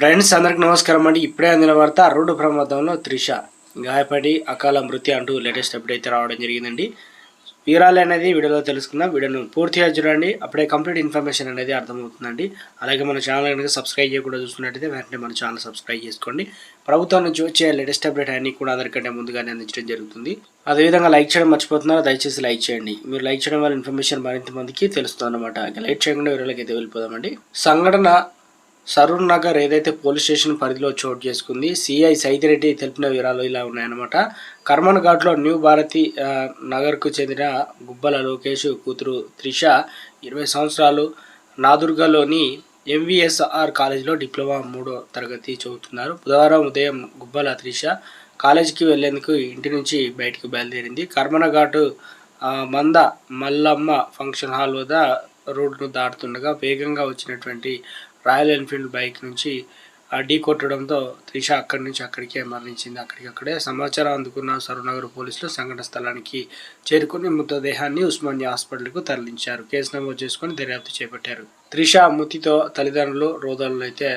Friends అందరికి నమస్కారం అండి. ఇప్పుడే అందిన వార్త రోడ్డు ప్రమాదంలో త్రిష. గాయపడి అకాల మృతి అంటూ లేటెస్ట్ అప్డేట్ అయితే రావడం జరిగిందండి. వివరాలు అనేది వీడియోలో తెలుసుకుందాం. వీడియోను పూర్తిగా చూడండి. అప్పుడే కంప్లీట్ ఇన్ఫర్మేషన్ అనేది అర్థమవుతుందండి. అలాగే మన ఛానల్ కనుక సబ్స్క్రైబ్ చేయకుండా చూసుకున్నట్టయితే వెంటనే మన ఛానల్ సబ్స్క్రైబ్ చేసుకోండి. ప్రభుత్వం నుంచి వచ్చే లేటెస్ట్ అప్డేట్ అన్ని కూడా అందరికంటే ముందుగానే అందించడం జరుగుతుంది. అదేవిధంగా లైక్ చేయడం మర్చిపోతున్నారు. దయచేసి లైక్ చేయండి. మీరు లైక్ చేయడం వల్ల ఇన్ఫర్మేషన్ మరింత మందికి తెలుస్తుంది అనమాట లైక్ చేయకుండా వీడియోలోకి అయితే వెళ్ళిపోదామండి. సంఘటన సరూర్ నగర్ ఏదైతే పోలీస్ స్టేషన్ పరిధిలో చోటు చేసుకుంది సిఐ సైదిరెడ్డి తెలిపిన వివరాలు ఇలా ఉన్నాయన్నమాట. కర్మన్ ఘాట్లో న్యూ భారతి నగర్కు చెందిన గుబ్బల లోకేష్ కూతురు త్రిష ఇరవై సంవత్సరాలు నాదుర్గలోని ఎంవిఎస్ఆర్ కాలేజీలో డిప్లొమా మూడో తరగతి చదువుతున్నారు. బుధవారం ఉదయం గుబ్బల త్రిష కాలేజీకి వెళ్ళేందుకు ఇంటి నుంచి బయటకు బయలుదేరింది. కర్మన ఘాటు మంద మల్లమ్మ ఫంక్షన్ హాల్ వద్ద రోడ్డును దాటుతుండగా వేగంగా వచ్చినటువంటి రాయల్ ఎన్ఫీల్డ్ బైక్ నుంచి ఆ ఢీ కొట్టడంతో త్రిష అక్కడి నుంచి అక్కడికే మరణించింది. అక్కడికక్కడే సమాచారం అందుకున్న సరునగర్ పోలీసులు సంఘటన స్థలానికి చేరుకుని మృతదేహాన్ని ఉస్మానియా హాస్పిటల్కు తరలించారు. కేసు నమోదు చేసుకుని దర్యాప్తు చేపట్టారు. త్రిష మృతితో తల్లిదండ్రులు రోదనలు అయితే